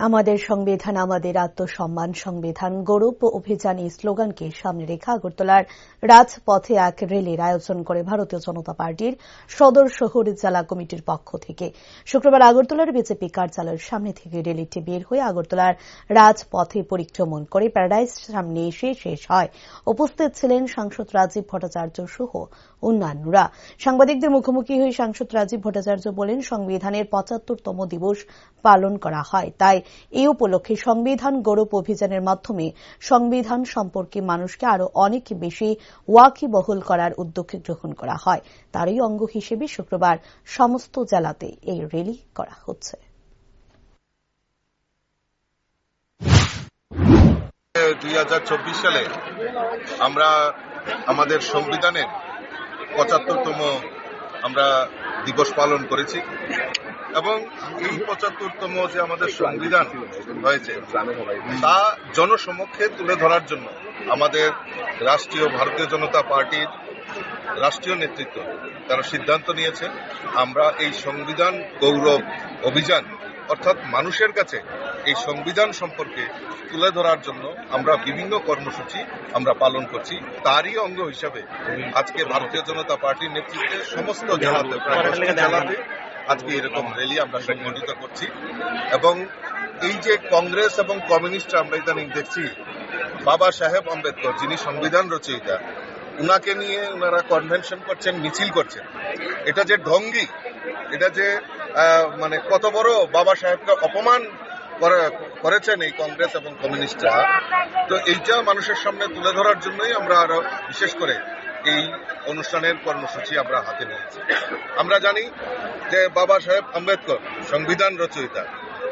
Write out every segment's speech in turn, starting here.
আমাদের সংবিধান, আমাদের আত্মসম্মান সংবিধান গৌরব অভিযান এই স্লোগানকে সামনে রেখে আগরতলার রাজপথে এক রেলের আয়োজন করে ভারতীয় জনতা পার্টির সদর শহর জেলা কমিটির পক্ষ থেকে। শুক্রবার আগরতলার বিজেপি কার্যালয়ের সামনে থেকে র্যালিটি বের হয়ে আগরতলার রাজপথে পরিক্রমণ করে প্যারাডাইজ সামনে এসে শেষ হয়। উপস্থিত ছিলেন সাংসদ রাজীব ভট্টাচার্য সহ অন্যান্যরা। সাংবাদিকদের মুখোমুখি হয়ে সাংসদ রাজীব ভট্টাচার্য বলেন, সংবিধানের পঁচাত্তরতম দিবস পালন করা হয়। তাই এই উপলক্ষে সংবিধান গৌরব অভিযানের মাধ্যমে সংবিধান সম্পর্কে মানুষকে আরও অনেক বেশি ওয়াকিবহল করার উদ্যোগ গ্রহণ করা হয়। তারই অঙ্গ হিসেবে শুক্রবার সমস্ত জেলাতে এই র্যালি করা হচ্ছে। দুই হাজার চব্বিশ সালে আমরা আমাদের সংবিধানের পঁচাত্তরতম আমরা দিবস পালন করেছি। এবং এই পঁচাত্তরতম যে আমাদের সংবিধান হয়েছে তা জনসমক্ষে তুলে ধরার জন্য আমাদের রাষ্ট্রীয় ভারতীয় জনতা পার্টির রাষ্ট্রীয় নেতৃত্ব তারা সিদ্ধান্ত নিয়েছে, আমরা এই সংবিধান গৌরব অভিযান, অর্থাৎ মানুষের কাছে এই সংবিধান সম্পর্কে তুলে ধরার জন্য আমরা বিভিন্ন কর্মসূচি আমরা পালন করছি। তারই অঙ্গ হিসাবে আজকে ভারতীয় জনতা পার্টির নেতৃত্বে সমস্ত জেলাতে জেলাতে আজকে এরকম র্যালি আমরা সংগঠিত করছি। এবং এই যে কংগ্রেস এবং কমিউনিস্ট আমরা ইদানিং দেখছি, বাবা সাহেব আম্বেদকর, যিনি সংবিধান রচয়িতা, উনাকে নিয়ে ওনারা কনভেনশন করছেন, মিছিল করছেন। এটা যে ঢঙ্গি, এটা যে মানে কত বড় বাবা সাহেবকে অপমান করে- করেছেন এই কংগ্রেস এবং কমিউনিস্টরা, তো এইটা মানুষের সামনে তুলে ধরার জন্যই আমরা আরও বিশেষ করে এই অনুষ্ঠানের কর্মসূচি আমরা হাতে নিয়েছি। আমরা জানি যে বাবা সাহেব আম্বেদকর সংবিধান রচয়িতা।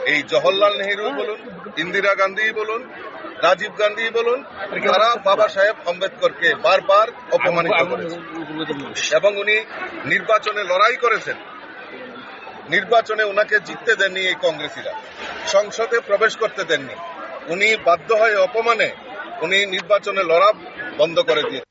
এই জওহরলাল নেহেরু বলুন ইন্দিরা গান্ধী বলুন রাজীব গান্ধী বলুন তারা বাবা সাহেব আম্বেদকরকে বারবার অপমানিত করেছেন এবং উনি নির্বাচনে লড়াই করেছেন। নির্বাচনে ওনাকে জিততে দেননি এই কংগ্রেসীরা। সংসদে প্রবেশ করতে দেননি। উনি বাধ্য হয়ে অপমানে উনি নির্বাচনে লড়া বন্ধ করে দিয়ে